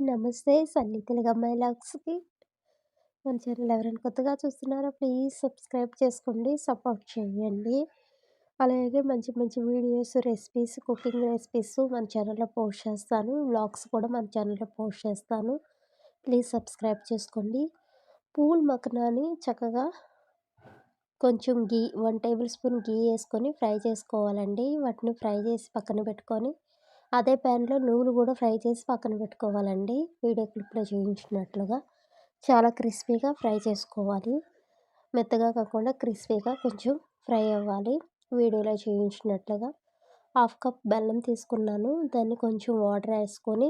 నమస్తే సన్నీ తెలుగు అమ్మాయి లాగ్స్‌కి మన ఛానల్ ఎవరైనా కొత్తగా చూస్తున్నారా ప్లీజ్ సబ్స్క్రైబ్ చేసుకోండి సపోర్ట్ చేయండి. అలాగే మంచి మంచి వీడియోస్ రెసిపీస్ కుకింగ్ రెసిపీస్ మన ఛానల్లో పోస్ట్ చేస్తాను. వ్లాగ్స్ కూడా మన ఛానల్లో పోస్ట్ చేస్తాను. ప్లీజ్ సబ్స్క్రైబ్ చేసుకోండి. పూల్ మఖనాని చక్కగా కొంచెం ghee one tablespoon ghee వేసుకొని ఫ్రై చేసుకోవాలండి. వాటిని ఫ్రై చేసి పక్కన పెట్టుకొని అదే ప్యాన్లో నువ్వులు కూడా ఫ్రై చేసి పక్కన పెట్టుకోవాలండి. వీడియో క్లిప్లో చూపించినట్లుగా. చాలా క్రిస్పీగా ఫ్రై చేసుకోవాలి. మెత్తగా కాకుండా క్రిస్పీగా కొంచెం ఫ్రై అవ్వాలి. వీడియోలో చూపించినట్లుగా. హాఫ్ కప్ బెల్లం తీసుకున్నాను. దాన్ని కొంచెం వాటర్ వేసుకొని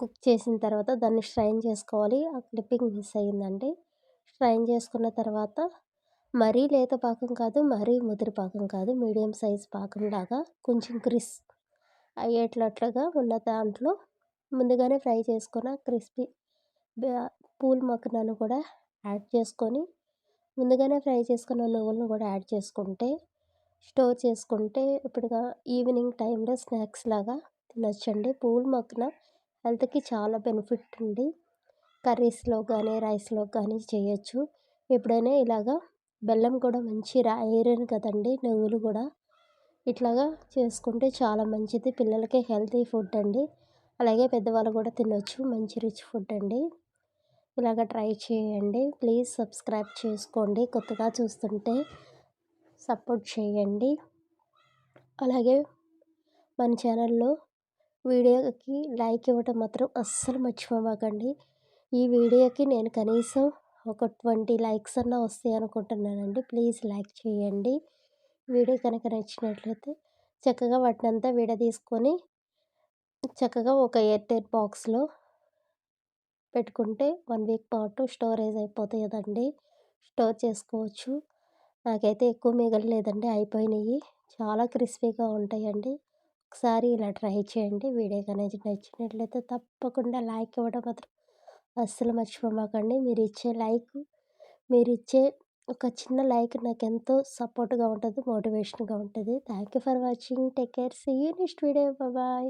కుక్ చేసిన తర్వాత దాన్ని స్ట్రైన్ చేసుకోవాలి. ఆ క్లిప్పింగ్ మిస్ అయ్యిందండి స్ట్రైన్ చేసుకున్న తర్వాత మరీ లేత పాకం కాదు మరీ ముదిరి పాకం కాదు మీడియం సైజ్ పాకంలాగా కొంచెం క్రిస్ అయ్యేటట్లుగా ఉన్న దాంట్లో ముందుగానే ఫ్రై చేసుకున్న క్రిస్పీ పూల్ మక్కనను కూడా యాడ్ చేసుకొని ముందుగానే ఫ్రై చేసుకున్న నువ్వులను కూడా యాడ్ చేసుకుంటే స్టోర్ చేసుకుంటే ఇప్పుడుగా ఈవినింగ్ టైంలో స్నాక్స్ లాగా తినొచ్చండి. పూల్ మక్కన హెల్త్కి చాలా బెనిఫిట్ ఉంది కర్రీస్లో కానీ రైస్లో కానీ చేయొచ్చు. ఎప్పుడైనా ఇలాగా బెల్లం కూడా మంచి ఐరన్ కదండి నువ్వులు కూడా ఇట్లాగా చేసుకుంటే చాలా మంచిది. పిల్లలకి హెల్తీ ఫుడ్ అండి. అలాగే పెద్దవాళ్ళు కూడా తినొచ్చు. మంచి రిచ్ ఫుడ్ అండి. ఇలాగ ట్రై చేయండి. ప్లీజ్ సబ్స్క్రైబ్ చేసుకోండి. కొత్తగా చూస్తుంటే సపోర్ట్ చేయండి. అలాగే మన ఛానల్లో వీడియోకి లైక్ ఇవ్వడం మాత్రం అస్సలు మర్చిపోమాకండి. ఈ వీడియోకి నేను కనీసం ఒక ట్వంటీ లైక్స్ అన్నా వస్తాయి అనుకుంటున్నానండి ప్లీజ్ లైక్ చేయండి. వీడియో కనుక నచ్చినట్లయితే చక్కగా వాటినంతా విడదీసుకొని చక్కగా ఒక ఎయిర్టైట్ బాక్స్లో పెట్టుకుంటే వన్ వీక్ పాటు స్టోరేజ్ అయిపోతాయి కదండి స్టోర్ చేసుకోవచ్చు. నాకైతే ఎక్కువ మిగలలేదండి. అయిపోయినాయి. చాలా క్రిస్పీగా ఉంటాయండి. ఒకసారి ఇలా ట్రై చేయండి. వీడియో కనుక నచ్చినట్లయితే తప్పకుండా లైక్ ఇవ్వడం మాత్రం అస్సలు మర్చిపోమాకండి. మీరు ఇచ్చే లైక్ మీరు ఇచ్చే ఒక చిన్న లైక్ నాకు ఎంతో సపోర్ట్గా ఉంటుంది మోటివేషన్గా ఉంటుంది. Thank you for watching. Take care. See you next video. Bye.